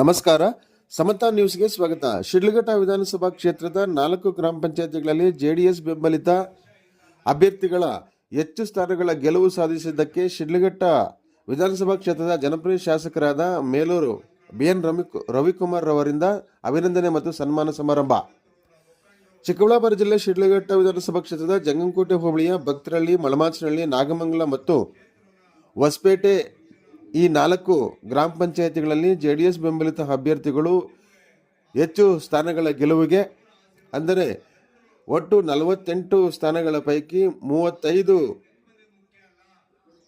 ನಮಸ್ಕಾರ. ಸಮತಾ ನ್ಯೂಸ್ಗೆ ಸ್ವಾಗತ. ಶಿಡ್ಲಘಟ್ಟ ವಿಧಾನಸಭಾ ಕ್ಷೇತ್ರದ ನಾಲ್ಕು ಗ್ರಾಮ ಪಂಚಾಯತಿಗಳಲ್ಲಿ ಜೆಡಿಎಸ್ ಬೆಂಬಲಿತ ಅಭ್ಯರ್ಥಿಗಳ ಹೆಚ್ಚು ಸ್ಥಾನಗಳ ಗೆಲುವು ಸಾಧಿಸಿದ್ದಕ್ಕೆ ಶಿಡ್ಲಘಟ್ಟ ವಿಧಾನಸಭಾ ಕ್ಷೇತ್ರದ ಜನಪ್ರಿಯ ಶಾಸಕರಾದ ಮೇಲೂರು ಬಿ ಎನ್ ರವಿ ರವಿಕುಮಾರ್ ರವರಿಂದ ಅಭಿನಂದನೆ ಮತ್ತು ಸನ್ಮಾನ ಸಮಾರಂಭ. ಚಿಕ್ಕಬಳ್ಳಾಪುರ ಜಿಲ್ಲೆ ಶಿಡ್ಲಘಟ್ಟ ವಿಧಾನಸಭಾ ಕ್ಷೇತ್ರದ ಜಂಗಂಕೋಟೆ ಹೋಬಳಿಯ ಭಕ್ತರಳ್ಳಿ, ಮಳಮಾಚನಹಳ್ಳಿ, ನಾಗಮಂಗಲ ಮತ್ತು ಹೊಸಪೇಟೆ ಈ ನಾಲ್ಕು ಗ್ರಾಮ ಪಂಚಾಯತಿಗಳಲ್ಲಿ ಜೆ ಡಿ ಎಸ್ ಬೆಂಬಲಿತ ಅಭ್ಯರ್ಥಿಗಳು ಹೆಚ್ಚು ಸ್ಥಾನಗಳ ಗೆಲುವಿಗೆ, ಅಂದರೆ ಒಟ್ಟು ನಲವತ್ತೆಂಟು ಸ್ಥಾನಗಳ ಪೈಕಿ ಮೂವತ್ತೈದು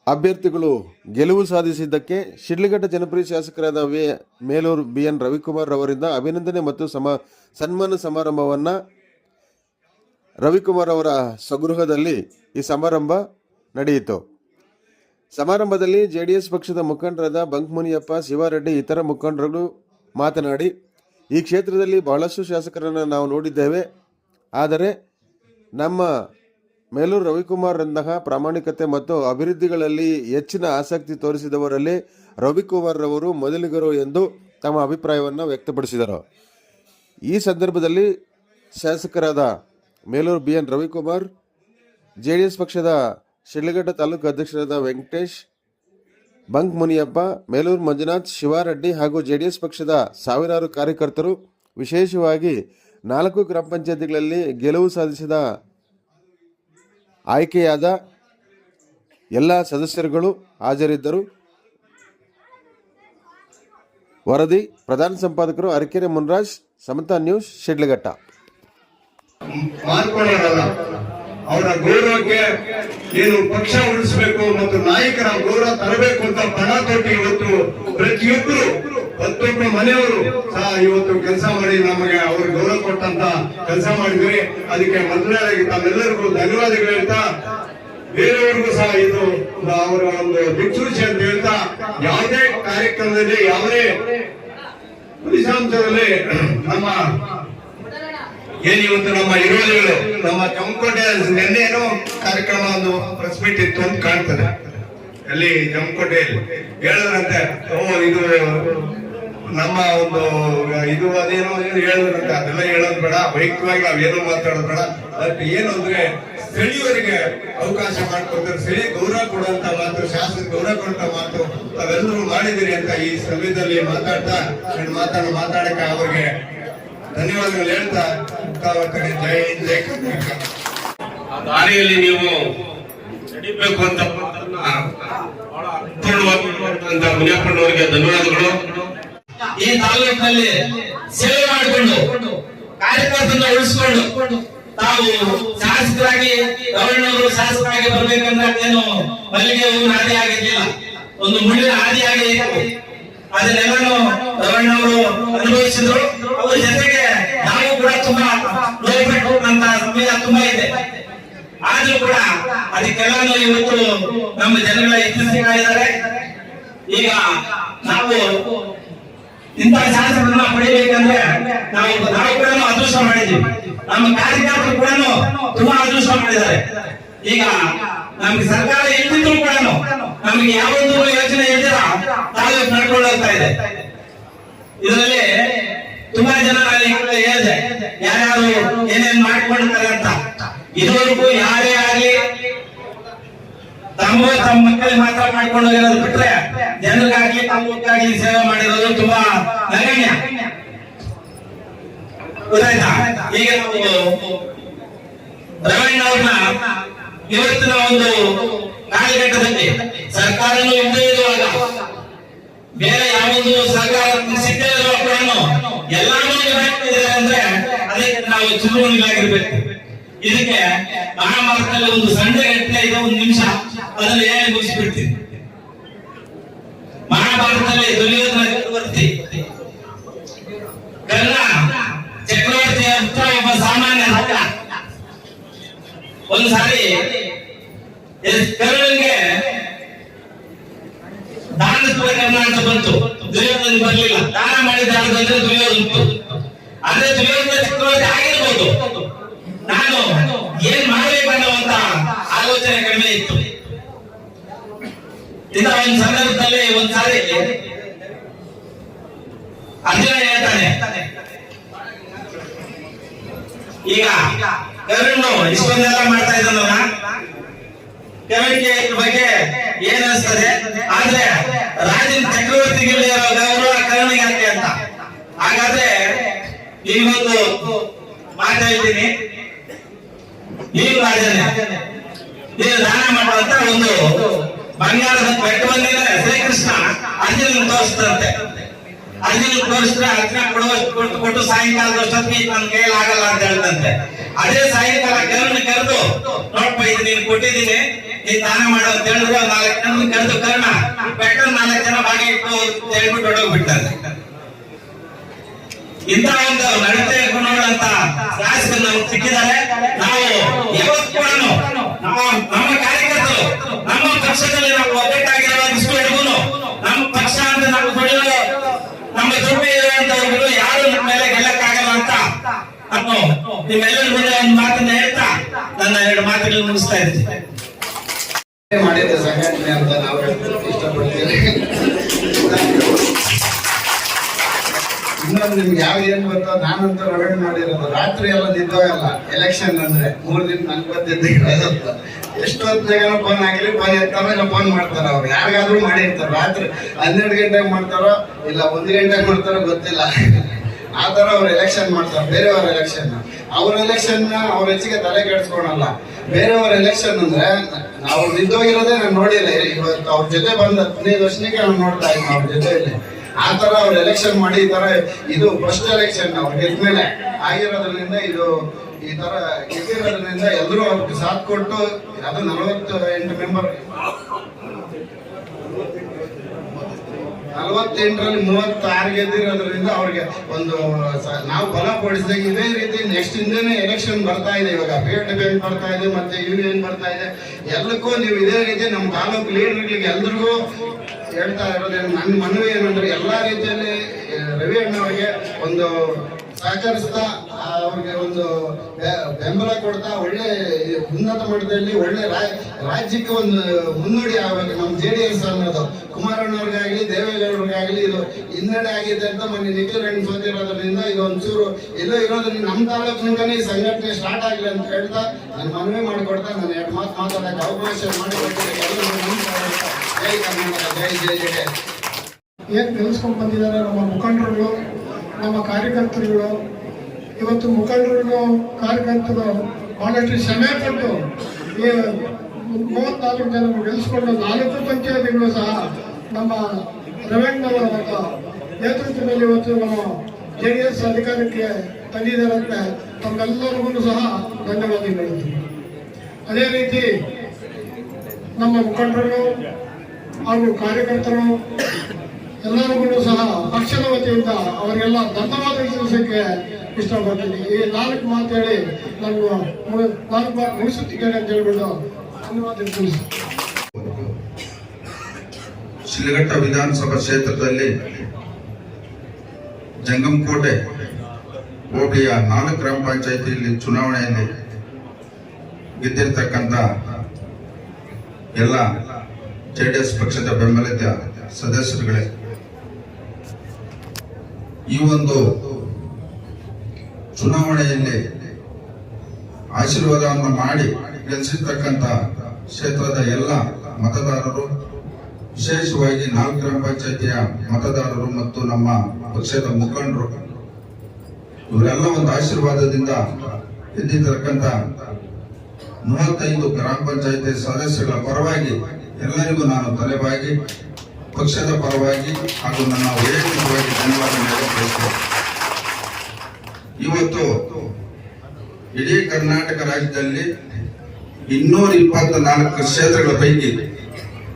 ಅಭ್ಯರ್ಥಿಗಳು ಗೆಲುವು ಸಾಧಿಸಿದ್ದಕ್ಕೆ ಶಿಡ್ಲಘಟ್ಟ ಜನಪ್ರಿಯ ಶಾಸಕರಾದ V Melur B N Ravikumar ಅವರಿಂದ ಅಭಿನಂದನೆ ಮತ್ತು ಸಮ ಸನ್ಮಾನ ಸಮಾರಂಭವನ್ನು ರವಿಕುಮಾರ್ ಅವರ ಸ್ವಗೃಹದಲ್ಲಿ ಈ ಸಮಾರಂಭ ನಡೆಯಿತು. ಸಮಾರಂಭದಲ್ಲಿ ಜೆಡಿಎಸ್ ಪಕ್ಷದ ಮುಖಂಡರಾದ ಬಂಕ್ಮುನಿಯಪ್ಪ, ಶಿವಾರೆಡ್ಡಿ ಇತರ ಮುಖಂಡರು ಮಾತನಾಡಿ, ಈ ಕ್ಷೇತ್ರದಲ್ಲಿ ಬಹಳಷ್ಟು ಶಾಸಕರನ್ನು ನಾವು ನೋಡಿದ್ದೇವೆ. ಆದರೆ ನಮ್ಮ ಮೇಲೂರು ರವಿಕುಮಾರ್ರಂತಹ ಪ್ರಾಮಾಣಿಕತೆ ಮತ್ತು ಅಭಿವೃದ್ಧಿಗಳಲ್ಲಿ ಹೆಚ್ಚಿನ ಆಸಕ್ತಿ ತೋರಿಸಿದವರಲ್ಲಿ ರವಿಕುಮಾರ್ ರವರು ಮೊದಲಿಗರು ಎಂದು ತಮ್ಮ ಅಭಿಪ್ರಾಯವನ್ನು ವ್ಯಕ್ತಪಡಿಸಿದರು. ಈ ಸಂದರ್ಭದಲ್ಲಿ ಶಾಸಕರಾದ Melur B N Ravikumar J D S ಪಕ್ಷದ ಶಿಡ್ಲಘಟ್ಟ ತಾಲೂಕು ಅಧ್ಯಕ್ಷರಾದ ವೆಂಕಟೇಶ್ ಬಂಕ್ ಮುನಿಯಪ್ಪ ಮೇಲೂರು ಮಂಜುನಾಥ್, ಶಿವಾರೆಡ್ಡಿ ಹಾಗೂ ಜೆ ಡಿ ಎಸ್ ಪಕ್ಷದ ಸಾವಿರಾರು ಕಾರ್ಯಕರ್ತರು ವಿಶೇಷವಾಗಿ ನಾಲ್ಕು ಗ್ರಾಮ ಪಂಚಾಯತಿಗಳಲ್ಲಿ ಗೆಲುವು ಸಾಧಿಸಿದ ಆಯ್ಕೆಯಾದ ಎಲ್ಲ ಸದಸ್ಯರುಗಳು ಹಾಜರಿದ್ದರು. ವರದಿ, ಪ್ರಧಾನ ಸಂಪಾದಕರು ಅರಕೆರೆ ಮುನ್ರಾಜ್, ಸಮತಾ ನ್ಯೂಸ್, ಶಿಡ್ಲಘಟ್ಟ. ಏನು ಪಕ್ಷ ಉಳಿಸಬೇಕು ಮತ್ತು ನಾಯಕರ ಗೌರವ ತರಬೇಕು ಅಂತ ಪಣ ತೊಟ್ಟು ಇವತ್ತು ಪ್ರತಿಯೊಬ್ಬರು ಪ್ರತಿಯೊಬ್ಬರು ಮನೆಯವರು ಸಹ ಇವತ್ತು ಕೆಲಸ ಮಾಡಿ ನಮಗೆ ಅವ್ರ ಗೌರವ ಕೊಟ್ಟಂತ ಕೆಲಸ ಮಾಡಿದ್ರಿ ಅದಕ್ಕೆ ಮೊದಲನೇದಾಗಿ ತಮ್ಮೆಲ್ಲರಿಗೂ ಧನ್ಯವಾದಗಳು ಹೇಳ್ತಾ, ಬೇರೆಯವರಿಗೂ ಸಹ ಇದು ಅವರ ಒಂದು ದಿಕ್ಸೂಚಿ ಅಂತ ಹೇಳ್ತಾ, ಯಾವುದೇ ಕಾರ್ಯಕ್ರಮದಲ್ಲಿ ಯಾವುದೇ ಫಲಿತಾಂಶದಲ್ಲಿ ನಮ್ಮ ಏನ್ ಇವತ್ತು ನಮ್ಮ ವಿರೋಧಿಗಳು ನಮ್ಮ ಜಮಕೋಟೆ ನಿನ್ನೇನೋ ಕಾರ್ಯಕ್ರಮ ಒಂದು ಪ್ರೆಸ್ ಮೀಟ್ ಇತ್ತು ಅಂತ ಕಾಣ್ತದೆ. ಅಲ್ಲಿ ಜಮಕೋಟೆಯಲ್ಲಿ ಹೇಳಿದ್ರಂತೆ, ಓ, ಇದು ನಮ್ಮ ಒಂದು, ಇದು ಅದೇನೋ ಹೇಳಿದ್ರಂತೆ, ಅದೆಲ್ಲ ಹೇಳೋದು ಬೇಡ, ವೈಯಕ್ತಿಕವಾಗಿ ನಾವೇನು ಮಾತಾಡೋದು ಬೇಡ. ಬಟ್ ಏನು ಅಂದ್ರೆ ಸ್ಥಳೀಯರಿಗೆ ಅವಕಾಶ ಮಾಡಿಕೊಡ್ತಾರೆ, ಸ್ಥಳೀಯ ಗೌರವ ಕೊಡುವಂತ ಮಾತು ಶಾಸಕ ಗೌರವ ಕೊಡುವಂತ ಮಾತು, ತಾವೆಲ್ಲರೂ ಮಾಡಿದಿರಿ ಅಂತ ಈ ಸಮಯದಲ್ಲಿ ಮಾತಾಡ್ತಾ ಮಾತಾಡ ಮಾತಾಡಕ್ಕೆ ಅವರಿಗೆ ಧನ್ಯವಾದಗಳು ಹೇಳ್ತಾ ಜೈ ಜಯ ಜೈ ಕರ್ನಾಟಕ. ಆ ದಾರಿಯಲ್ಲಿ ನೀವು ನಡಿಬೇಕು ಅಂತ ಮುನಿಯಪ್ಪನವರಿಗೆ ಧನ್ಯವಾದಗಳು. ಈ ತಾಲೂಕಿನಲ್ಲಿ ಸೇವೆ ಮಾಡಿಕೊಂಡು ಕಾರ್ಯಕರ್ತರನ್ನ ಉಳಿಸಿಕೊಂಡು ತಾವು ಶಾಸಕರಾಗಿ ರವಣ್ಣವರು ಶಾಸಕರಾಗಿ ಬರ್ಬೇಕಂದ್ರೆ ಏನು ಮಲ್ಲಿಗೆ ಹೂವಿನ ಹಾದಿ ಆಗಿರ್ಲಿಲ್ಲ ಒಂದು ಮುಳ್ಳಿನ ಹಾದಿ ಇತ್ತು ಅದನ್ನೆಲ್ಲನೂ ರವಣ್ಣವರು ಅನುಭವಿಸಿದ್ರು. ಅವ್ರ ಜೊತೆಗೆ ನಾವು ಕೂಡ ತುಂಬಾ ನೋಡ್ಬೇಕು ಅಂತ ಸಮಯ ತುಂಬಾ ಇದೆ. ಆದ್ರೂ ಕೂಡ ಅದಕ್ಕೆಲ್ಲಾನು ಇವತ್ತು ನಮ್ಮ ಜನಗಳ ಎಚ್ಚರಿಸಿದ್ದಾರೆ ಈಗ ನಾವು ಇಂತಹ ಶಾಸಕರನ್ನ ಪಡಿಬೇಕಂದ್ರೆ ನಾವು ನಾವು ಕೂಡ ಅದೃಷ್ಟ ಮಾಡಿದ್ವಿ ನಮ್ಮ ಕಾರ್ಯಕರ್ತರು ಕೂಡ ತುಂಬಾ ಅದೃಷ್ಟ ಮಾಡಿದ್ದಾರೆ. ಈಗ ನಮ್ಗೆ ಸರ್ಕಾರ ಇಲ್ದಿದ್ರು ಕೂಡ ನಮ್ಗೆ ಯಾವೊಂದು ಯೋಚನೆ ಇದ್ದೀರ ತಾಲೂಕು ನಡ್ಕೊಂಡು ಹೋಗ್ತಾ ಇದೆ. ಇದರಲ್ಲಿ ತುಂಬಾ ಜನ ಹೇಳಿದೆ ಯಾರ್ಯಾರು ಏನೇನ್ ಮಾಡ್ಕೊಂಡಿದ್ದಾರೆ ಅಂತ. ಇದುವರೆಗೂ ಯಾರೇ ಆಗ್ಲಿ ತಮ್ಮ ತಮ್ಮ ಮಕ್ಕಳಿಗೆ ಮಾತ್ರ ಮಾಡ್ಕೊಂಡು ಹೋಗಿರೋದು ಬಿಟ್ರೆ ಜನರಿಗಾಗ್ಲಿ ತಮ್ಮಕ್ಕಾಗ್ಲಿ ಸೇವೆ ಮಾಡಿರೋದು ತುಂಬಾ ನಗಣ್ಯ. ಗೊತ್ತಾಯ್ತಾ? ಈಗ ನಾವು ರವಣ್ಣ ಅವ್ರನ್ನ ಇವತ್ತಿನ ಒಂದು ಕಾಲಘಟ್ಟದಲ್ಲಿ ಸರ್ಕಾರನೂ ಇಲ್ಲದೆ ಇರುವಾಗ ಬೇರೆ ಯಾವೊಂದು ಸರ್ಕಾರ ಸಿಗದೇ ಇರುವ ಕಾರಣ ಎಲ್ಲಾನು ಇದ್ದಾರೆ ಅಂದ್ರೆ ಅದಕ್ಕೆ ನಾವು ಚುನಾವಣೆಗಳಾಗಿರ್ಬೇಕು. ಇದಕ್ಕೆ ಮಹಾಮಾರ್ಗದಲ್ಲಿ ಒಂದು ಸಣ್ಣ ಗಟ್ಟಲೆ ಇದೆ ಒಂದು ನಿಮಿಷ, ಅದನ್ನ ಹೇಳಿ ಮುಗಿಸ್ಬಿಡ್ತೀನಿ ಮಹಾಭಾರತದಲ್ಲಿ ದುರ್ಯೋಧನ ಚಕ್ರವರ್ತಿ. ಕರ್ಣ ಚಕ್ರವರ್ತಿಯ ಅಂತ ಒಬ್ಬ ಸಾಮಾನ್ಯ ರಾಜ. ಒಂದು ಸಾರಿ ಕರ್ಣನ್ಗೆ ದಾನ ಸ್ವೀಕರಣ ಅಂತ ಬಂತು. ದುರ್ಯೋಧನ ಬರ್ಲಿಲ್ಲ. ದಾನ ಮಾಡಿದ ಅಂದ್ರೆ ದುರ್ಯೋಧನ ಅಂದ್ರೆ ದುರ್ಯೋಧನ ಚಕ್ರವರ್ತಿ ಆಗಿರ್ಬೋದು. ನಾನು ಏನ್ ಮಾಡಬೇಕು ಅನ್ನುವಂತ ಆಲೋಚನೆ ಕಡಿಮೆ ಇತ್ತು. ಇಂತ ಒಂದು ಸಂದರ್ಭದಲ್ಲಿ ಒಂದ್ಸಾರಿ ಅರ್ಜುನ ಹೇಳ್ತಾನೆ. ಈಗ ಕರುಣ್ ಇಷ್ಟೊಂದೆಲ್ಲ ಮಾಡ್ತಾ ಇದ್ದಲ್ಲ ಇದ್ರ ಬಗ್ಗೆ ಏನ್ ಅನ್ಸ್ತದೆ? ಆದ್ರೆ ರಾಜನ್ ಚಕ್ರವರ್ತಿಗೆ ಗೌರವ ಕರುಣಿಗೆ ಯಾಕೆ ಅಂತ. ಹಾಗಾದ್ರೆ ನೀವೊಂದು ಮಾತಾ ಇದ್ದೀನಿ ನೀನು ರಾಜನೇ ನೀನು ದಾನ ಮಾಡುವಂತ ಒಂದು ಬಂಗಾರದ ಬೆಟ್ಟ ಬಂದಿದೆ ಶ್ರೀಕೃಷ್ಣ. ಅರ್ಜುನ ತೋರಿಸ್ತಂತೆ ಅರ್ಜುನ ತೋರಿಸಿದ್ರೆ ಅಜ್ಞ ಕೊಡುವಷ್ಟು ಕೊಟ್ಟು ಕೊಟ್ಟು ಸಾಯಂಕಾಲದಷ್ಟೊತ್ತಿಗೆ ನನ್ನ ಕೈಯಲ್ಲಿ ಆಗಲ್ಲ ಅಂತ ಹೇಳ್ತಂತೆ. ಅದೇ ಸಾಯಂಕಾಲ ಕರ್ಣ ಕರೆದು ನೋಡ್ಪ ಇದು ನೀನ್ ಕೊಟ್ಟಿದ್ದೀನಿ, ನೀನ್ ದಾನ ಮಾಡು ಅಂತ ಹೇಳಿದ್ರು ನಾಲ್ಕು ಜನ ಕರೆದು, ಕರ್ಣ ಬೆಟ್ಟ ನಾಲ್ಕು ಜನ ಬಾಗಿ ಇಟ್ಟು ಹೇಳ್ಬಿಟ್ಟು ಹೊಡೋಗ್ಬಿಟ್ಟಾರೆ ಇಂತ ಒಂದು ನಡತೆ ಗುಣಗಳಂತ ಶಾಸಕರು ನಮ್ಗೆ ಸಿಕ್ಕಿದ್ದಾರೆ. ನಾವು ಯಾವತ್ತು ಕೂಡ ನಾವು ನಮ್ಮ ಕಾರ್ಯಕರ್ತರು, ನಮ್ಮ ಪಕ್ಷದಲ್ಲಿ ನಾವು ಒಗ್ಗಟ್ಟಾಗಿರುವ ಇಷ್ಟುವರೆಗೂ ನಮ್ಮ ಪಕ್ಷ ಅಂತ ನಾವು ದುಡಿಯಲು ನಮ್ಮ ದುಡ್ಡು ಇರುವಂತವ್ರು ಯಾರು ನಮ್ಮ ಮೇಲೆ ಗೆಲ್ಲಕ್ಕಾಗಲ್ಲ ಅಂತ ನಾನು ನಿಮ್ಮೆಲ್ಲರ ಮುಂದೆ ಒಂದು ಮಾತನ್ನ ಹೇಳ್ತಾ ನನ್ನ ಎರಡು ಮಾತುಗಳನ್ನು ಮುಗಿಸ್ತಾ ಇದ್ದೀನಿ. ಮಾಡಿದ ಸಂಘಟನೆ ಅಂತ ನಾವು ಇಷ್ಟಪಡ್ತೀವಿ. ಇನ್ನೊಂದು ನಿಮ್ಗೆ ಯಾವ ಏನ್ ಗೊತ್ತೋ, ನಾನಂತ ರಗಡ್ ಮಾಡಿರೋದು. ರಾತ್ರಿ ಎಲ್ಲ ನಿದ್ದೋಗಲ್ಲ ಎಲೆಕ್ಷನ್ ಅಂದ್ರೆ ಮೂರ್ ದಿನ ನಲ್ವತ್ತೈದು ಇರೋದು ಎಷ್ಟೊತ್ತಿನಾಗ ಫೋನ್ ಹಾಕಿರಿ ಫೋನ್ ಎತ್ತಾರ ಇಲ್ಲ ಫೋನ್ ಮಾಡ್ತಾರ ಅವ್ರು. ಯಾರಿಗಾದ್ರೂ ಮಾಡಿರ್ತಾರ. ರಾತ್ರಿ ಹನ್ನೆರಡು ಗಂಟೆಗೆ ಮಾಡ್ತಾರೋ, ಇಲ್ಲ ಒಂದು ಗಂಟೆಗೆ ಮಾಡ್ತಾರೋ ಗೊತ್ತಿಲ್ಲ. ಆ ತರ ಅವ್ರು ಎಲೆಕ್ಷನ್ ಮಾಡ್ತಾರೆ, ಬೇರೆಯವ್ರ ಎಲೆಕ್ಷನ್ ಅವ್ರ ಎಲೆಕ್ಷನ್ ಅವ್ರ ಹೆಚ್ಚಿಗೆ ತಲೆ ಕೆಡಿಸ್ಕೊಳಲ್ಲ. ಬೇರೆಯವ್ರ ಎಲೆಕ್ಷನ್ ಅಂದ್ರೆ, ಅವ್ರು ನಿಂತೋಗಿರೋದೇ ನಾನು ನೋಡಿಲ್ಲ. ಇವತ್ತು ಅವ್ರ ಜೊತೆ ಬಂದ ಹದಿನೈದು ವರ್ಷಕ್ಕೆ ನಾನು ನೋಡ್ತಾ ಇದ್ದೀನಿ ಅವ್ರ ಜೊತೆಯಲ್ಲಿ. ಆ ತರ ಅವ್ರು ಎಲೆಕ್ಷನ್ ಮಾಡಿ ಈ ತರ ಇದು ಫಸ್ಟ್ ಎಲೆಕ್ಷನ್ ಅವ್ರು ಗೆದ್ಮೇಲೆ ಆಗಿರೋದ್ರಿಂದ ಇದು ಈ ತರ ಗೆದ್ದಿರೋದ್ರಿಂದ ಎಲ್ಲರೂ ಅವ್ರಿಗೆ ಸಾಥ್ ಕೊಟ್ಟು, ಅದು ನಲವತ್ತು ಎಂಟು ಮೆಂಬರ್ ನಲವತ್ತೆಂಟರಲ್ಲಿ ಮೂವತ್ತಾರು ಗೆದ್ದಿರೋದ್ರಿಂದ ಅವ್ರಿಗೆ ಒಂದು ನಾವು ಬಲ ಕೊಡಿಸಿದಾಗ ಇದೇ ರೀತಿ ನೆಕ್ಸ್ಟ್ ಇಂದನೇ ಎಲೆಕ್ಷನ್ ಬರ್ತಾ ಇದೆ. ಇವಾಗ ಪೇಟ್ ಬ್ಯಾಂಕ್ ಬರ್ತಾ ಇದೆ, ಮತ್ತೆ ಯೂನಿಯನ್ ಬರ್ತಾ ಇದೆ. ಎಲ್ಲಕ್ಕೂ ನೀವು ಇದೇ ರೀತಿ ನಮ್ಮ ತಾಲೂಕು ಲೀಡರ್ಗಳಿಗೆ ಎಲ್ರಿಗೂ ಹೇಳ್ತಾ ಇರೋದೇನು ನನ್ನ ಮನವಿ ಏನಂದ್ರೆ ಎಲ್ಲ ರೀತಿಯಲ್ಲಿ ರವಿ ಅಣ್ಣವರಿಗೆ ಒಂದು ಸಹಕರಿಸ್ತಾ ಅವ್ರಿಗೆ ಒಂದು ಬೆಂಬಲ ಕೊಡ್ತಾ, ಒಳ್ಳೆ ಉನ್ನತ ಮಟ್ಟದಲ್ಲಿ ಒಳ್ಳೆ ರಾಜ್ಯಕ್ಕೆ ಒಂದು ಮುನ್ನುಡಿ ಆಗ್ಬೇಕು. ನಮ್ಮ ಜೆ ಡಿ ಎಸ್ ಅನ್ನೋದು. ಕುಮಾರಣ್ಣವ್ರಿಗಾಗ್ಲಿ, ದೇವೇಗೌಡರಿಗಾಗ್ಲಿ ಇದು ಹಿನ್ನಡೆ ಆಗಿದೆ ಅಂತ ಮೊನ್ನೆ ನಿಖಿಲ್ ರೆಡ್ಡಿ ಸೋತಿರೋದ್ರಿಂದ ಇದು ಒಂಚೂರು ಎಲ್ಲೋ ಇರೋದು ನಮ್ಮ ತಾಲೂಕಿನಿಂದನೇ ಈ ಸಂಘಟನೆ ಸ್ಟಾರ್ಟ್ ಆಗಲಿ ಅಂತ ಹೇಳ್ತಾ ನಾನು ಮನವಿ ಮಾಡಿಕೊಡ್ತಾ ನಾನು ಎರಡು ಮಾತು ಮಾತಾಡಕ್ಕೆ ಅವಕಾಶ ಮಾಡಿಕೊಡ್ತೀನಿ ಜೈ ಕರ್ನಾಟಕ, ಜೈ ಜೈ ಜೈ ಏನು ಗೆಲ್ಲಿಸ್ಕೊಂಡು ಬಂದಿದ್ದಾರೆ ನಮ್ಮ ಮುಖಂಡರುಗಳು? ನಮ್ಮ ಕಾರ್ಯಕರ್ತರುಗಳು, ಇವತ್ತು ಮುಖಂಡರು ಕಾರ್ಯಕರ್ತರು ಬಹಳಷ್ಟು ಶ್ರಮೆ ಪಟ್ಟು ಈ ಮೂವತ್ನಾಲ್ಕು ಜನ ಗೆಲ್ಲಿಸ್ಕೊಂಡು ನಾಲ್ಕು ಪಂಚಾಯತಿಗಳು ಸಹ ನಮ್ಮ ರವೀಂದ್ರವರ ಒಂದು ನೇತೃತ್ವದಲ್ಲಿ ಇವತ್ತು ನಮ್ಮ ಜೆ ಡಿ ಎಸ್ ಅಧಿಕಾರಕ್ಕೆ ತಂದಿದ್ದಾರಂತೆ. ತಮ್ಮೆಲ್ಲರಿಗೂ ಸಹ ಧನ್ಯವಾದಗಳು. ಅದೇ ರೀತಿ ನಮ್ಮ ಮುಖಂಡರು ಹಾಗೂ ಕಾರ್ಯಕರ್ತರು ಎಲ್ಲರಿಗೂ ಸಹ ಪಕ್ಷದ ವತಿಯಿಂದ ಅವರಿಗೆಲ್ಲ ಧನ್ಯವಾದ ತಿಳಿಸೋಕೆ ಇಷ್ಟಪಡ್ತೀನಿ. ಈ ನಾಲ್ಕು ಮಾತು ಹೇಳಿ ನಾನು ನಾಲ್ಕು ಮಾತು ಮುಗಿಸುತ್ತಿದ್ದೇನೆ ಅಂತ ಹೇಳ್ಬಿಟ್ಟು ಧನ್ಯವಾದ ತಿಳಿಸಿ. ಶಿಲಘಟ್ಟ ವಿಧಾನಸಭಾ ಕ್ಷೇತ್ರದಲ್ಲಿ ಜಂಗಮಕೋಟೆ ಹೋಬಳಿಯ ನಾಲ್ಕು ಗ್ರಾಮ ಪಂಚಾಯತಿಯಲ್ಲಿ ಚುನಾವಣೆಯಲ್ಲಿ ಗೆದ್ದಿರ್ತಕ್ಕಂಥ ಎಲ್ಲ ಜೆಡಿಎಸ್ ಪಕ್ಷದ ಬೆಂಬಲಿತ ಸದಸ್ಯರುಗಳೇ ಈ ಒಂದು ಚುನಾವಣೆಯಲ್ಲಿ ಆಶೀರ್ವಾದವನ್ನು ಮಾಡಿ ಗೆಲ್ಲಿಸಿರ್ತಕ್ಕಂಥ ಕ್ಷೇತ್ರದ ಎಲ್ಲ ಮತದಾರರು, ವಿಶೇಷವಾಗಿ ನಾಲ್ಕು ಗ್ರಾಮ ಪಂಚಾಯತಿಯ ಮತದಾರರು ಮತ್ತು ನಮ್ಮ ಪಕ್ಷದ ಮುಖಂಡರು, ಇವರೆಲ್ಲ ಒಂದು ಆಶೀರ್ವಾದದಿಂದ ಎದ್ದಿರ್ತಕ್ಕಂಥ ಮೂವತ್ತೈದು ಗ್ರಾಮ ಪಂಚಾಯತಿ ಸದಸ್ಯಗಳ ಪರವಾಗಿ ಎಲ್ಲರಿಗೂ ನಾನು ತಲೆಬಾಗಿ ಪಕ್ಷದ ಪರವಾಗಿ ಹಾಗೂ ನನ್ನ ವೈಯಕ್ತಿಕವಾಗಿ ಧನ್ಯವಾದ ಬಯಸ್ತೇನೆ ಇವತ್ತು ಇಡೀ ಕರ್ನಾಟಕ ರಾಜ್ಯದಲ್ಲಿ ಇನ್ನೂರ ಇಪ್ಪತ್ತ ನಾಲ್ಕು ಕ್ಷೇತ್ರಗಳ ಪೈಕಿ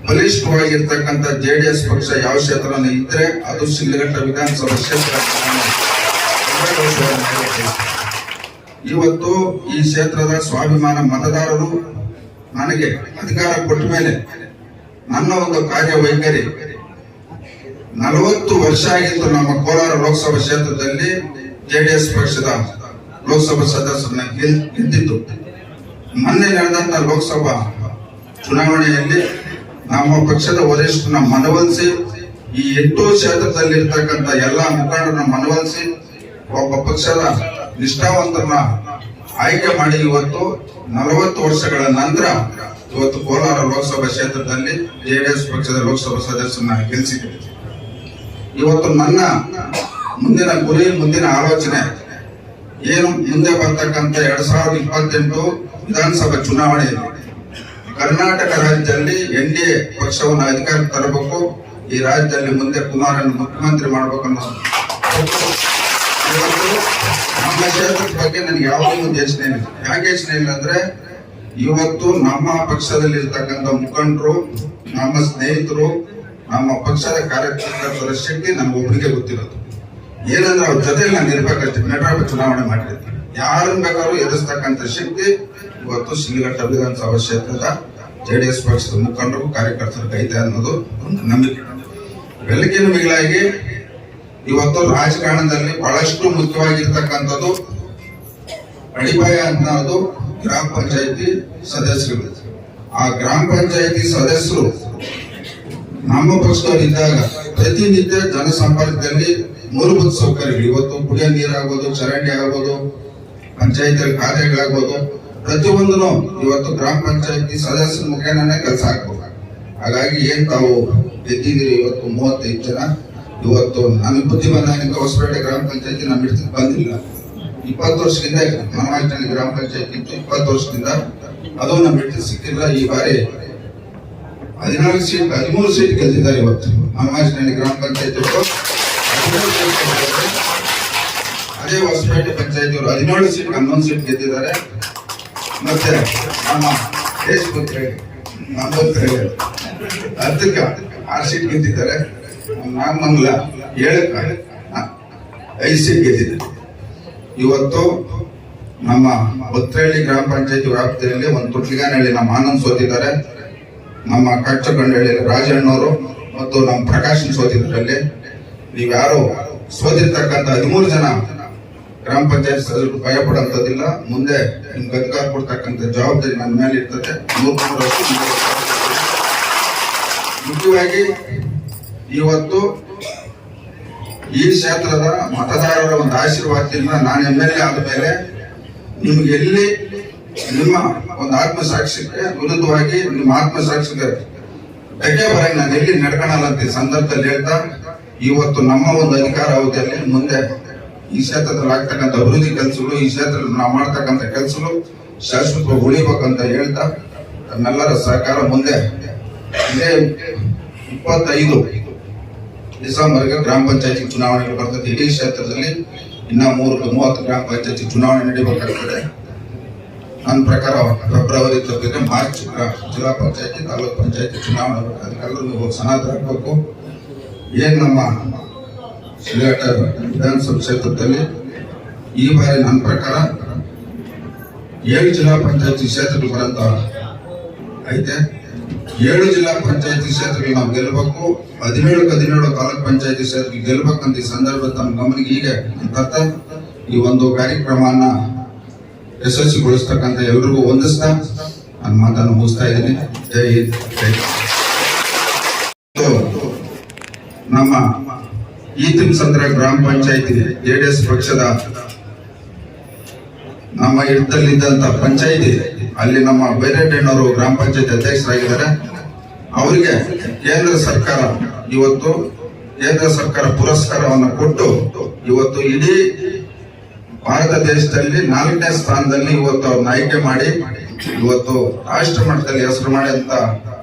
ಬಲಿಷ್ಠವಾಗಿರ್ತಕ್ಕಂಥ ಎಸ್ ಪಕ್ಷ ಯಾವ ಕ್ಷೇತ್ರ ಇದ್ರೆ ಅದು ಶಿಲ್ಘಟ್ಟ ವಿಧಾನಸಭಾ ಕ್ಷೇತ್ರ. ಇವತ್ತು ಈ ಕ್ಷೇತ್ರದ ಸ್ವಾಭಿಮಾನ ಮತದಾರರು ನನಗೆ ಅಧಿಕಾರ ಕೊಟ್ಟ ಮೇಲೆ ನನ್ನ ಒಂದು ಕಾರ್ಯವೈಖರಿ ನಲವತ್ತು ವರ್ಷ ಆಗಿತ್ತು ನಮ್ಮ ಕೋಲಾರ ಲೋಕಸಭಾ ಕ್ಷೇತ್ರದಲ್ಲಿ ಜೆಡಿಎಸ್ ಪಕ್ಷದ ಲೋಕಸಭಾ ಸದಸ್ಯರನ್ನ ಗೆದ್ದಿದ್ದು. ಮೊನ್ನೆ ನಡೆದಂತ ಲೋಕಸಭಾ ಚುನಾವಣೆಯಲ್ಲಿ ನಮ್ಮ ಪಕ್ಷದ ವರಿಷ್ಠನ ಮನವೊಲಿಸಿ, ಈ ಎಂಟು ಕ್ಷೇತ್ರದಲ್ಲಿ ಇರ್ತಕ್ಕಂಥ ಎಲ್ಲಾ ಮುಖಂಡರನ್ನ ಮನವೊಲಿಸಿ, ಒಬ್ಬ ಪಕ್ಷದ ನಿಷ್ಠಾವಂತರನ್ನ ಆಯ್ಕೆ ಮಾಡಿ ಇವತ್ತು ನಲವತ್ತು ವರ್ಷಗಳ ನಂತರ ಇವತ್ತು ಕೋಲಾರ ಲೋಕಸಭಾ ಕ್ಷೇತ್ರದಲ್ಲಿ ಜೆಡಿಎಸ್ ಪಕ್ಷದ ಲೋಕಸಭಾ ಸದಸ್ಯರನ್ನ ಗೆಲ್ಲಿಸಿದೆ ಇವತ್ತು ನನ್ನ ಮುಂದಿನ ಗುರಿ, ಮುಂದಿನ ಆಲೋಚನೆ ಏನು ಮುಂದೆ ಬರ್ತಕ್ಕಂಥ ಎರಡ್ ಸಾವಿರದ ಇಪ್ಪತ್ತೆಂಟು ವಿಧಾನಸಭಾ ಚುನಾವಣೆ ಇದೆ. ಕರ್ನಾಟಕ ರಾಜ್ಯದಲ್ಲಿ ಎನ್ ಡಿ ಎ ಪಕ್ಷವನ್ನು ಅಧಿಕಾರಕ್ಕೆ ತರಬೇಕು ಈ ರಾಜ್ಯದಲ್ಲಿ ಮುಂದೆ ಕುಮಾರನ್ನು ಮುಖ್ಯಮಂತ್ರಿ ಮಾಡಬೇಕು ಅನ್ನೋ ಇವತ್ತು ನಮ್ಮ ಕ್ಷೇತ್ರದ ಬಗ್ಗೆ ನನಗೆ ಯಾವುದೇ ಒಂದು ಯೋಚನೆ ಇಲ್ಲ ಯಾಕೆ ಯೋಚನೆ ಇಲ್ಲ ಅಂದ್ರೆ ಇವತ್ತು ನಮ್ಮ ಪಕ್ಷದಲ್ಲಿ ಇರ್ತಕ್ಕಂಥ ಮುಖಂಡರು, ನಮ್ಮ ಸ್ನೇಹಿತರು ನಮ್ಮ ಪಕ್ಷದ ಕಾರ್ಯಕರ್ತರ ಶಕ್ತಿ ನಮ್ಗೊಬ್ಬರಿಗೆ ಗೊತ್ತಿರೋದು. ಏನಂದ್ರೆ ಅವ್ರ ಜೊತೆಲಿ ನಾನು ಇರ್ಬೇಕಷ್ಟೇ, ಮೆಟ್ರಾಪ ಚುನಾವಣೆ ಮಾಡಿರ್ತೀನಿ. ಯಾರನ್ನ ಬೇಕಾದ್ರೂ ಎದುರಿಸ್ತಕ್ಕಂಥ ಶಕ್ತಿ ಇವತ್ತು ಸಿಂಗಘಟ್ಟ ವಿಧಾನಸಭಾ ಕ್ಷೇತ್ರದ ಜೆಡಿಎಸ್ ಪಕ್ಷದ ಮುಖಂಡರು, ಕಾರ್ಯಕರ್ತರು ಐತೆ ಅನ್ನೋದು ಒಂದು ನಂಬಿಕೆ. ಬೆಳಗಿನ ಮಿಗಿಲಾಗಿ ಇವತ್ತು ರಾಜಕಾರಣದಲ್ಲಿ ಬಹಳಷ್ಟು ಮುಖ್ಯವಾಗಿರ್ತಕ್ಕಂಥದ್ದು ಅಡಿಪಾಯ ಅನ್ನೋದು ಗ್ರಾಮ ಪಂಚಾಯತಿ ಸದಸ್ಯರು ಆ ಗ್ರಾಮ ಪಂಚಾಯತಿ ಸದಸ್ಯರು ನಮ್ಮ ಪಕ್ಷದವರಿದ್ದಾಗ ಪ್ರತಿನಿತ್ಯ ಜನಸಂಪರ್ಕದಲ್ಲಿ ಮೂಲಭೂತ ಸೌಕರ್ಯಗಳು. ಇವತ್ತು ಕುಡಿಯೋ ನೀರಾಗ್ಬೋದು, ಚರಂಡಿ ಆಗ್ಬೋದು ಪಂಚಾಯತ್ ಕಾರ್ಯಗಳಾಗ್ಬೋದು ಪ್ರತಿಯೊಂದನು ಇವತ್ತು ಗ್ರಾಮ ಪಂಚಾಯತಿ ಸದಸ್ಯರ ಮುಖೇನನೇ ಕೆಲಸ ಆಗ್ಬೋದು. ಹಾಗಾಗಿ ಏನ್ ತಾವು ಗೆದ್ದಿದ್ದೀರಿ ಇವತ್ತು ಮೂವತ್ತೈದು ಜನ? ಇವತ್ತು ನಾನು ಬುದ್ಧಿ ಬಂದಾಗ ಹೊಸಪೇಟೆ ಗ್ರಾಮ ಪಂಚಾಯತಿ ನಮ್ಮ ಹಿಡಿತಕ್ಕೆ ಬಂದಿಲ್ಲ. ಇಪ್ಪತ್ತು ವರ್ಷದಿಂದ ಮನವಾಜನಲ್ಲಿ ಗ್ರಾಮ ಪಂಚಾಯತಿ ಇತ್ತು. ಇಪ್ಪತ್ತು ವರ್ಷದಿಂದ ಅದು ನಮ್ಮ ಹಿಡಿತಕ್ಕೆ ಸಿಕ್ಕಿಲ್ಲ. ಈ ಬಾರಿ ಹದಿನಾಲ್ಕು ಸೀಟ್ ಹದಿಮೂರು ಸೀಟ್ ಗೆದ್ದಿದ್ದಾರೆ ಇವತ್ತು. ಮಹಾಜನಹಳ್ಳಿ ಗ್ರಾಮ ಪಂಚಾಯತ್ ಅದೇ ಹೊಸಪೇಟೆ ಪಂಚಾಯತ್ ಅವರು ಹದಿನೇಳು ಸೀಟ್ ಹನ್ನೊಂದು ಸೀಟ್ ಗೆದ್ದಿದ್ದಾರೆ. ಮತ್ತೆ ನಮ್ಮ ಹತ್ತಕ್ಕ ಆರು ಸೀಟ್ ಗೆದ್ದಿದ್ದಾರೆ. ನಾಗಮಂಗಲ ಏಳಕ್ಕ ಐದು ಸೀಟ್ ಗೆದ್ದಿದ್ದಾರೆ. ಇವತ್ತು ನಮ್ಮ ಭದ್ರಹಳ್ಳಿ ಗ್ರಾಮ ಪಂಚಾಯತಿ ವ್ಯಾಪ್ತಿಯಲ್ಲಿ ಒಂದು ತುಟ್ಲಿಗಾನಹಳ್ಳಿ ನಮ್ಮ ಆನಂದ್ ಸೋತಿದ್ದಾರೆ. ನಮ್ಮ ಕಚ್ಚಕೊಂಡಹಳ್ಳಿ ರಾಜಣ್ಣವರು ಮತ್ತು ನಮ್ಮ ಪ್ರಕಾಶನ್ ನೀವು ಯಾರು ಸೋತಿರ್ತಕ್ಕಂಥ ಹದಿಮೂರು ಜನ ಗ್ರಾಮ ಪಂಚಾಯತ್ ಸದಸ್ಯರು ಭಯ ಮುಂದೆ ನಿಮ್ಗೆ ಅಧಿಕಾರ ಕೊಡ್ತಕ್ಕಂಥ ಜವಾಬ್ದಾರಿ ನನ್ನ ಮೇಲೆ ಇರ್ತದೆ. ಮುಖ್ಯವಾಗಿ ಇವತ್ತು ಈ ಕ್ಷೇತ್ರದ ಮತದಾರರ ಒಂದು ಆಶೀರ್ವಾದದಿಂದ ನಾನು ಎಂ ಎಲ್ ಆದ ಮೇಲೆ ನಿಮ್ಗೆ ಎಲ್ಲಿ ನಿಮ್ಮ ಒಂದು ಆತ್ಮಸಾಕ್ಷಿಗೆ ವಿರುದ್ಧವಾಗಿ ನಿಮ್ಮ ಆತ್ಮಸಾಕ್ಷಿಗೆ ಧಕ್ಕೆ ಬರಂಗ ನಾನು ಎಲ್ಲಿ ನಡ್ಕೊಳಲ್ಲ ಅಂತ ಸಂದರ್ಭದಲ್ಲಿ ಹೇಳ್ತಾ, ಇವತ್ತು ನಮ್ಮ ಒಂದು ಅಧಿಕಾರ ಅವಧಿಯಲ್ಲಿ ಮುಂದೆ ಈ ಕ್ಷೇತ್ರದಲ್ಲಿ ಆಗ್ತಕ್ಕಂಥ ಅಭಿವೃದ್ಧಿ ಕೆಲಸಗಳು, ಈ ಕ್ಷೇತ್ರದಲ್ಲಿ ನಾವು ಮಾಡ್ತಕ್ಕಂಥ ಕೆಲಸಗಳು ಶಾಶ್ವತವಾಗಿ ಉಳಿಬೇಕಂತ ಹೇಳ್ತಾ, ನಮ್ಮೆಲ್ಲರ ಸಹಕಾರ ಮುಂದೆ. ಇದೇ ಇಪ್ಪತ್ತೈದು ಡಿಸೆಂಬರ್ಗೆ ಗ್ರಾಮ ಪಂಚಾಯತಿ ಚುನಾವಣೆಗಳು ಬರ್ತದೆ. ಇಡೀ ಕ್ಷೇತ್ರದಲ್ಲಿ ಇನ್ನ ಮೂರು, ಮೂವತ್ತು ಗ್ರಾಮ ಪಂಚಾಯತಿ ಚುನಾವಣೆ ನಡೀಬೇಕಾಗ್ತದೆ. ನನ್ನ ಪ್ರಕಾರ ಫೆಬ್ರವರಿ ಜೊತೆಗೆ ಮಾರ್ಚ್ ಜಿಲ್ಲಾ ಪಂಚಾಯತಿ, ತಾಲೂಕ್ ಪಂಚಾಯತಿ ಚುನಾವಣೆ ಅದಕ್ಕೆಲ್ಲರೂ ನೀವು ಸನ್ನದ್ಧರಾಗಬೇಕು ಏನು ನಮ್ಮ ವಿಧಾನಸಭೆ ಕ್ಷೇತ್ರದಲ್ಲಿ, ಈ ಬಾರಿ ನನ್ನ ಪ್ರಕಾರ ಏಳು ಜಿಲ್ಲಾ ಪಂಚಾಯತಿ ಕ್ಷೇತ್ರಗಳು ಬರಂತ ಐತೆ. ಏಳು ಜಿಲ್ಲಾ ಪಂಚಾಯತಿ ಕ್ಷೇತ್ರಗಳು ನಾವು ಗೆಲ್ಲಬೇಕು ಹದಿನೇಳು ಹದಿನೇಳು ತಾಲೂಕ್ ಪಂಚಾಯತಿ ಕ್ಷೇತ್ರಗಳು ಗೆಲ್ಲಬೇಕಂತ ಈ ಸಂದರ್ಭ ತಮ್ಮ ಗಮನಿಗೆ ಈಗ ತರ್ತ ಈ ಒಂದು ಕಾರ್ಯಕ್ರಮವನ್ನ ಯಶಸ್ವಿಗೊಳಿಸ್ತಕ್ಕಂಥ ಎಲ್ರಿಗೂ ಹೊಂದಿಸ್ತಾ ನನ್ನ ಮಾತನ್ನು ಮುಗಿಸ್ತಾ ಇದ್ದೀನಿ. ಜೈ ಹಿಂದ್, ಜೈ ನಮ್ಮ ಈ ಗ್ರಾಮ ಪಂಚಾಯತಿ ಜೆಡಿಎಸ್ ಪಕ್ಷದ ನಮ್ಮ ಹಿಡಿತಲ್ಲಿದ್ದಂತ ಪಂಚಾಯತಿ. ಅಲ್ಲಿ ನಮ್ಮ ಬೈರೇಟಣ್ಣವರು ಗ್ರಾಮ ಪಂಚಾಯತಿ ಅಧ್ಯಕ್ಷರಾಗಿದ್ದಾರೆ. ಅವರಿಗೆ ಕೇಂದ್ರ ಸರ್ಕಾರ ಇವತ್ತು ಕೇಂದ್ರ ಸರ್ಕಾರ ಪುರಸ್ಕಾರವನ್ನು ಕೊಟ್ಟು ಇವತ್ತು ಇಡೀ ಭಾರತ ದೇಶದಲ್ಲಿ ನಾಲ್ಕನೇ ಸ್ಥಾನದಲ್ಲಿ ಇವತ್ತು ಅವ್ರನ್ನ ಆಯ್ಕೆ ಮಾಡಿ ಇವತ್ತು ರಾಷ್ಟ್ರ ಮಟ್ಟದಲ್ಲಿ ಹೆಸರು ಮಾಡಿ ಅಂತ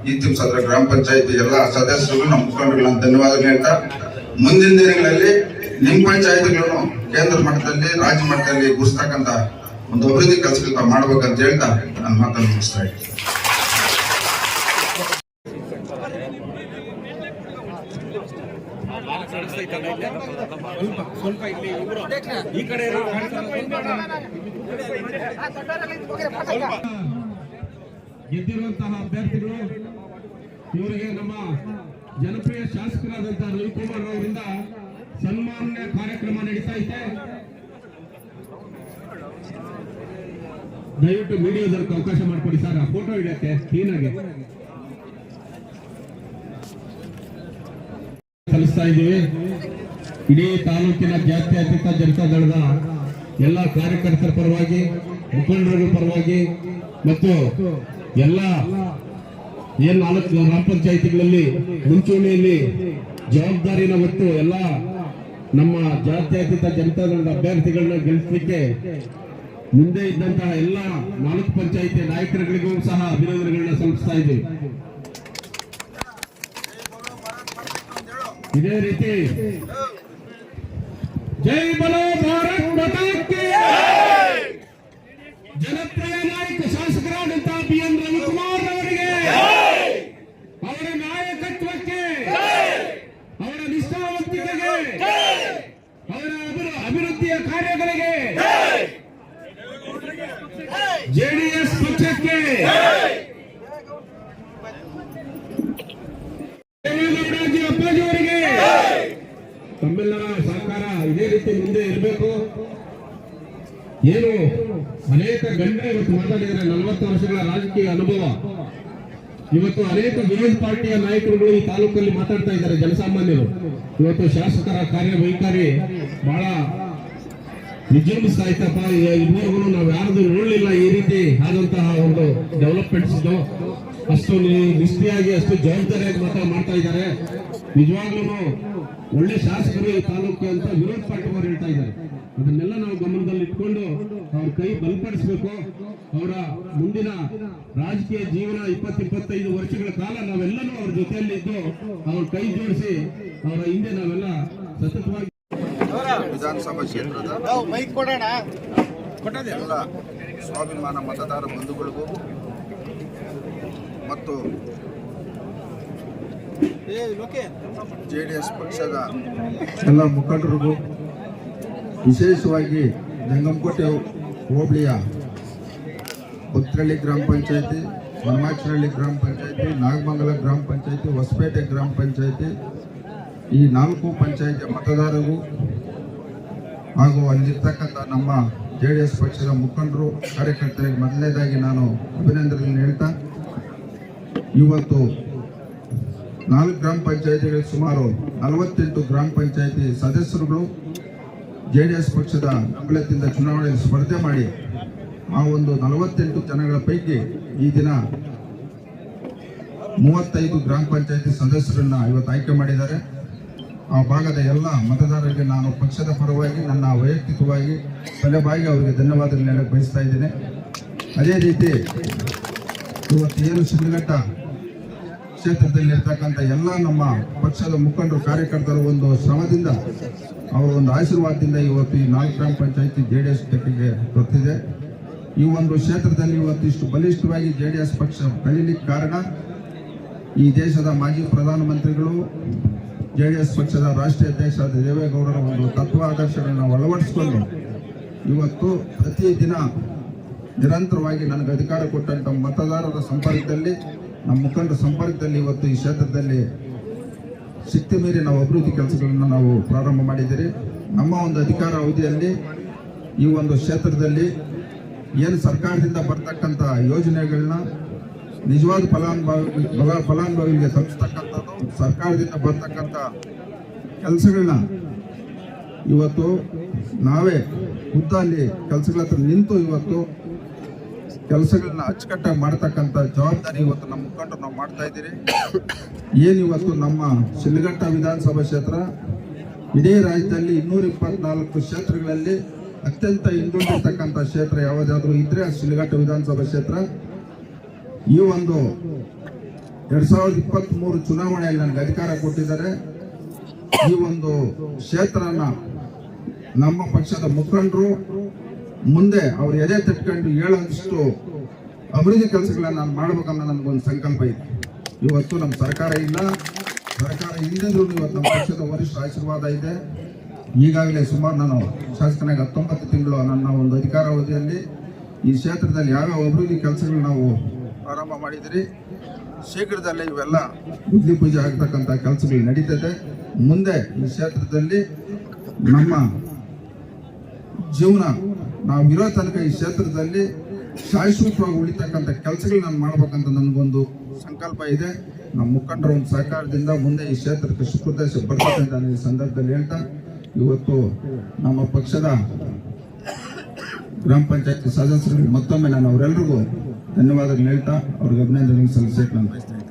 ಈ ಸದ್ರ ಗ್ರಾಮ ಪಂಚಾಯತಿ ಎಲ್ಲ ಸದಸ್ಯರು ನಮ್ಮ ಮುಖಂಡರುಗಳು ಧನ್ಯವಾದಗಳು ಧನ್ಯವಾದ ಹೇಳ್ತಾ, ಮುಂದಿನ ದಿನಗಳಲ್ಲಿ ನಿಮ್ಮ ಪಂಚಾಯತ್ಗಳನ್ನು ಕೇಂದ್ರ ಮಟ್ಟದಲ್ಲಿ, ರಾಜ್ಯ ಮಟ್ಟದಲ್ಲಿ ಗುರುಸ್ತಕ್ಕಂತ ಒಂದು ಅಭಿವೃದ್ಧಿ ಕೆಲಸಗಳು ತಾವು ಮಾಡ್ಬೇಕಂತ ಹೇಳ್ತಾ ನನ್ನ ಮಾತನ್ನು ಮುಗಿಸ್ತಾ ಇದ್ದೀನಿ. ಗೆದ್ದಿರುವಂತಹ ಅಭ್ಯರ್ಥಿಗಳು ಇವರಿಗೆ ನಮ್ಮ ಜನಪ್ರಿಯ ಶಾಸಕರಾದಂತಹ ರವಿಕುಮಾರ್ ಅವರಿಂದ ಸನ್ಮಾನ ಕಾರ್ಯಕ್ರಮ ನಡೀತಾ ಇದೆ. ದಯವಿಟ್ಟು ಮೀಡಿಯಾದವ್ರಿಗೆ ಅವಕಾಶ ಮಾಡಿಕೊಡಿ ಸರ್ ಫೋಟೋ ಹಿಡಿಯಕ್ಕೆ ಕ್ಲೀನಾಗಿ ತಿಳಿಸ್ತಾ ಇದ್ದೀವಿ. ಇಡೀ ತಾಲೂಕಿನ ಜಾತ್ಯತೀತ ಜನತಾ ದಳದ ಎಲ್ಲ ಕಾರ್ಯಕರ್ತರ ಪರವಾಗಿ ಮುಖಂಡರ ಪರವಾಗಿ ಮತ್ತು ಎಲ್ಲ ಏನ್ ನಾಲ್ಕು ಗ್ರಾಮ ಪಂಚಾಯಿತಿಗಳಲ್ಲಿ ಮುಂಚೂಣಿಯಲ್ಲಿ ಜವಾಬ್ದಾರಿನ ಹೊತ್ತು ಎಲ್ಲ ನಮ್ಮ ಜಾತ್ಯತೀತ ಜನತಾ ದಳದ ಅಭ್ಯರ್ಥಿಗಳನ್ನ ಗೆಲ್ಲಿಸಲಿಕ್ಕೆ ಮುಂದೆ ಇದ್ದಂತಹ ಎಲ್ಲ ನಾಲ್ಕು ಪಂಚಾಯಿತಿ ನಾಯಕರುಗಳಿಗೂ ಸಹ ಅಭಿನಂದನೆಗಳನ್ನ ಸಲ್ಲಿಸ್ತಾ ಇದ್ದೀವಿ. ಇದೇ ರೀತಿ. ಜೈ ಬಲೋ ಭಾರತ್ ಮಾತಾ ಕಿ ಜನಪ್ರಿಯ ನಾಯಕ ಶಾಸಕರಾದಂತಹ ಬಿ ಎನ್ ರವಿಕುಮಾರ್ ಅವರಿಗೆ ಅವರ ನಾಯಕತ್ವಕ್ಕೆ ಅವರ ನಿಷ್ಠಾವಂತಿಕೆಗೆ ಅವರ ಅಭಿವೃ- ಅಭಿವೃದ್ಧಿಯ ಕಾರ್ಯಗಳಿಗೆ ಜೆಡಿಎಸ್ ಪಕ್ಷಕ್ಕೆ ತಮ್ಮೆಲ್ಲರ ಸಹಕಾರ ಇದೇ ರೀತಿ ಮುಂದೆ ಇರಬೇಕು. ಏನು ಅನೇಕ ಗಂಡರು ಇವತ್ತು ಮಾತಾಡಿದರೆ ನಲವತ್ತು ವರ್ಷಗಳ ರಾಜಕೀಯ ಅನುಭವ. ಇವತ್ತು ಅನೇಕ ವಿರೋಧ ಪಾರ್ಟಿಯ ನಾಯಕರುಗಳು ಈ ತಾಲೂಕಲ್ಲಿ ಮಾತಾಡ್ತಾ ಇದ್ದಾರೆ, ಜನಸಾಮಾನ್ಯರು. ಇವತ್ತು ಶಾಸಕರ ಕಾರ್ಯವೈಖರಿ ಬಹಳ ವಿಜೃಂಭಿಸ್ತಾ ಇತ್ತಪ್ಪ ಇದುವರೆಗೂ ನಾವು ಯಾರ್ದು ನೋಡಲಿಲ್ಲ ಈ ರೀತಿ ಆದಂತಹ ಒಂದು ಡೆವಲಪ್ಮೆಂಟ್ಸ್ ಅಷ್ಟು ನಿಷ್ಠಿಯಾಗಿ, ಅಷ್ಟು ಜವಾಬ್ದಾರಿಯಾಗಿ ಮಾತ್ರ ಮಾಡ್ತಾ ಇದ್ದಾರೆ. ನಿಜವಾಗ್ಲೂ ಒಳ್ಳೆ ಶಾಸಕರು ಈ ತಾಲೂಕು ಅಂತ ವಿರೋಧ ಪಾರ್ಟಿಯವರು ಹೇಳ್ತಾ ಇದ್ದಾರೆ. ಅದನ್ನೆಲ್ಲ ನಾವು ಗಮನದಲ್ಲಿ ಇಟ್ಕೊಂಡು ಅವ್ರ ಕೈ ಬಲಪಡಿಸಬೇಕು. ಅವರ ಮುಂದಿನ ರಾಜಕೀಯ ಜೀವನ ಇಪ್ಪತ್ತು ಇಪ್ಪತ್ತೈದು ವರ್ಷಗಳ ಕಾಲ ನಾವೆಲ್ಲರೂ ಅವ್ರ ಜೊತೆಯಲ್ಲಿ ಇದ್ದು ಅವ್ರ ಕೈ ಜೋಡಿಸಿ ಅವರ ಹಿಂದೆ ನಾವೆಲ್ಲ ಸತತವಾಗಿ ವಿಧಾನಸಭಾ ಕ್ಷೇತ್ರದ ಎಲ್ಲ ಸ್ವಾಭಿಮಾನ ಮತದಾರ ಬಂಧುಗಳಿಗೂ ಮತ್ತು ಜೆ ಡಿ ಎಸ್ ಪಕ್ಷದ ಎಲ್ಲ ಮುಖಂಡರಿಗೂ ವಿಶೇಷವಾಗಿ ಜಂಗಮಕೋಟೆ ಹೋಬಳಿಯ ಪುತ್ರಳ್ಳಿ ಗ್ರಾಮ ಪಂಚಾಯತಿ ವನಮಾಚರಹಳ್ಳಿ ಗ್ರಾಮ ಪಂಚಾಯತಿ, ನಾಗಮಂಗಲ ಗ್ರಾಮ ಪಂಚಾಯತಿ, ಹೊಸಪೇಟೆ ಗ್ರಾಮ ಪಂಚಾಯತಿ, ಈ ನಾಲ್ಕು ಪಂಚಾಯತಿ ಮತದಾರರು ಹಾಗೂ ಅಲ್ಲಿರ್ತಕ್ಕಂಥ ನಮ್ಮ ಜೆ ಡಿ ಎಸ್ ಪಕ್ಷದ ಮುಖಂಡರು, ಕಾರ್ಯಕರ್ತರಿಗೆ ಮೊದಲನೇದಾಗಿ ನಾನು ಅಭಿನಂದನೆ ಹೇಳ್ತಾ, ಇವತ್ತು ನಾಲ್ಕು ಗ್ರಾಮ ಪಂಚಾಯತಿಗಳಿಗೆ ಸುಮಾರು ನಲವತ್ತೆಂಟು ಗ್ರಾಮ ಪಂಚಾಯತಿ ಸದಸ್ಯರುಗಳು ಜೆ ಡಿ ಎಸ್ ಪಕ್ಷದ ಬೆಂಬಲದಿಂದ ಚುನಾವಣೆಯಲ್ಲಿ ಸ್ಪರ್ಧೆ ಮಾಡಿ ಆ ಒಂದು ನಲವತ್ತೆಂಟು ಜನಗಳ ಪೈಕಿ ಈ ದಿನ ಮೂವತ್ತೈದು ಗ್ರಾಮ ಪಂಚಾಯತಿ ಸದಸ್ಯರನ್ನ ಇವತ್ತು ಆಯ್ಕೆ ಮಾಡಿದ್ದಾರೆ. ಆ ಭಾಗದ ಎಲ್ಲ ಮತದಾರರಿಗೆ ನಾನು ಪಕ್ಷದ ಪರವಾಗಿ, ನನ್ನ ವೈಯಕ್ತಿಕವಾಗಿ ತಲೆಬಾಗಿ ಅವರಿಗೆ ಧನ್ಯವಾದಗಳನ್ನು ಬಯಸ್ತಾ ಇದ್ದೇನೆ. ಅದೇ ರೀತಿ ಇವತ್ತು ಏನು ಶಿಡ್ಲಘಟ್ಟ ಕ್ಷೇತ್ರದಲ್ಲಿರ್ತಕ್ಕಂಥ ಎಲ್ಲ ನಮ್ಮ ಪಕ್ಷದ ಮುಖಂಡರು, ಕಾರ್ಯಕರ್ತರ ಒಂದು ಶ್ರಮದಿಂದ, ಅವರ ಒಂದು ಆಶೀರ್ವಾದದಿಂದ ಇವತ್ತು ಈ ನಾಲ್ಕು ಗ್ರಾಮ ಪಂಚಾಯಿತಿ ಜೆ ಡಿ ಎಸ್ ಟೆಕ್ಕಿಗೆ ಗೊತ್ತಿದೆ ಈ ಒಂದು ಕ್ಷೇತ್ರದಲ್ಲಿ ಇವತ್ತಿಷ್ಟು ಬಲಿಷ್ಠವಾಗಿ ಜೆ ಡಿ ಎಸ್ ಪಕ್ಷ ಬೆಳೀಲಿಕ್ಕೆ ಕಾರಣ ಈ ದೇಶದ ಮಾಜಿ ಪ್ರಧಾನಮಂತ್ರಿಗಳು, ಜೆ ಡಿ ಎಸ್ ಪಕ್ಷದ ರಾಷ್ಟ್ರೀಯ ಅಧ್ಯಕ್ಷರಾದ ದೇವೇಗೌಡರ ಒಂದು ತತ್ವ ಆದರ್ಶಗಳನ್ನು ಅಳವಡಿಸಿಕೊಂಡು ಇವತ್ತು ಪ್ರತಿ ದಿನ ನಿರಂತರವಾಗಿ ನನಗೆ ಅಧಿಕಾರ ಕೊಟ್ಟಂತ ಮತದಾರರ ಸಂಪರ್ಕದಲ್ಲಿ ನಮ್ಮ ಮುಖಂಡರ ಸಂಪರ್ಕದಲ್ಲಿ ಇವತ್ತು ಈ ಕ್ಷೇತ್ರದಲ್ಲಿ ಶಕ್ತಿ ಮೀರಿ ನಾವು ಅಭಿವೃದ್ಧಿ ಕೆಲಸಗಳನ್ನು ನಾವು ಪ್ರಾರಂಭ ಮಾಡಿದ್ದೀರಿ. ನಮ್ಮ ಒಂದು ಅಧಿಕಾರ ಅವಧಿಯಲ್ಲಿ ಈ ಒಂದು ಕ್ಷೇತ್ರದಲ್ಲಿ ಏನು ಸರ್ಕಾರದಿಂದ ಬರ್ತಕ್ಕಂಥ ಯೋಜನೆಗಳನ್ನ ನಿಜವಾದ ಫಲಾನುಭವಿ ಫಲ ಫಲಾನುಭವಿಗೆ ತಲುಪಿಸ್ತಕ್ಕಂಥದ್ದು ಸರ್ಕಾರದಿಂದ ಬರ್ತಕ್ಕಂಥ ಕೆಲಸಗಳನ್ನ ಇವತ್ತು ನಾವೇ ಖುದ್ದಲ್ಲಿ ಕೆಲಸಗಳ ಹತ್ರ ನಿಂತು ಇವತ್ತು ಕೆಲಸಗಳನ್ನ ಅಚ್ಚುಕಟ್ಟಾಗಿ ಮಾಡ್ತಕ್ಕಂಥ ಜವಾಬ್ದಾರಿ ಇವತ್ತು ನಮ್ಮ ಮುಖಂಡರು ನಾವು ಮಾಡ್ತಾ ಇದ್ದೀರಿ. ಏನು ಇವತ್ತು ನಮ್ಮ ಶಿಲ್ಘಟ್ಟ ವಿಧಾನಸಭಾ ಕ್ಷೇತ್ರ? ಇದೇ ರಾಜ್ಯದಲ್ಲಿ ಇನ್ನೂರ ಇಪ್ಪತ್ನಾಲ್ಕು ಕ್ಷೇತ್ರಗಳಲ್ಲಿ ಅತ್ಯಂತ ಹಿಂದುಳಿದಿರ್ತಕ್ಕಂಥ ಕ್ಷೇತ್ರ ಯಾವುದಾದ್ರೂ ಇದ್ರೆ ಆ ಶಿಲ್ಘಟ್ಟ ವಿಧಾನಸಭಾ ಕ್ಷೇತ್ರ. ಈ ಒಂದು ಎರಡ್ ಸಾವಿರದ ಇಪ್ಪತ್ತ್ ಮೂರು ಚುನಾವಣೆಯಲ್ಲಿ ನನಗೆ ಅಧಿಕಾರ ಕೊಟ್ಟಿದ್ದಾರೆ. ಈ ಒಂದು ಕ್ಷೇತ್ರನ ನಮ್ಮ ಪಕ್ಷದ ಮುಖಂಡರು ಮುಂದೆ ಅವ್ರು ಎದೆ ತಟ್ಕೊಂಡು ಹೇಳೋಷ್ಟು ಅಭಿವೃದ್ಧಿ ಕೆಲಸಗಳನ್ನ ನಾನು ಮಾಡ್ಬೇಕನ್ನೋ ನನಗೊಂದು ಸಂಕಲ್ಪ ಇದೆ. ಇವತ್ತು ನಮ್ಮ ಸರ್ಕಾರ ಇಲ್ಲ. ಸರ್ಕಾರ ಇಲ್ಲದಿದ್ರು ಇವತ್ತು ನಮ್ಮ ಪಕ್ಷದ ವರಿಷ್ಠ ಆಶೀರ್ವಾದ ಇದೆ. ಈಗಾಗಲೇ ಸುಮಾರು ನಾನು ಶಾಸಕನಾಗಿ ಹತ್ತೊಂಬತ್ತು ತಿಂಗಳು ನನ್ನ ಒಂದು ಅಧಿಕಾರಾವಧಿಯಲ್ಲಿ ಈ ಕ್ಷೇತ್ರದಲ್ಲಿ ಯಾವ್ಯಾವ ಅಭಿವೃದ್ಧಿ ಕೆಲಸಗಳು ನಾವು ಆರಂಭ ಮಾಡಿದಿರಿ, ಶೀಘ್ರದಲ್ಲೇ ಇವೆಲ್ಲ ಬುದ್ಧಿ ಪೂಜೆ ಆಗ್ತಕ್ಕಂಥ ಕೆಲಸಗಳು ನಡೀತದೆ. ಮುಂದೆ ಈ ಕ್ಷೇತ್ರದಲ್ಲಿ ನಮ್ಮ ಜೀವನ ನಾವು ಇರೋ ತನಕ ಈ ಕ್ಷೇತ್ರದಲ್ಲಿ ಶಾಶ್ವತವಾಗಿ ಉಳಿತಕ್ಕಂಥ ಕೆಲಸಗಳು ನಾನು ಮಾಡ್ಬೇಕಂತ ನನಗೊಂದು ಸಂಕಲ್ಪ ಇದೆ. ನಮ್ಮ ಮುಖಂಡರ ಒಂದು ಸಹಕಾರದಿಂದ ಮುಂದೆ ಈ ಕ್ಷೇತ್ರಕ್ಕೆ ಸುಪ್ರದೇಶ ಬರ್ತದೆ ಅಂತ ನಾನು ಈ ಸಂದರ್ಭದಲ್ಲಿ ಹೇಳ್ತಾ, ಇವತ್ತು ನಮ್ಮ ಪಕ್ಷದ ಗ್ರಾಮ ಪಂಚಾಯತ್ ಸದಸ್ಯರಿಗೆ ಮತ್ತೊಮ್ಮೆ ನಾನು ಅವರೆಲ್ಲರಿಗೂ ಧನ್ಯವಾದಗಳು ಹೇಳ್ತಾ, ಅವ್ರಿಗೆ ಅಭಿನಂದನೆ ಸಲ್ಲಿಸಕ್ಕೆ ನಾನು ಬಯಸ್ತೇನೆ.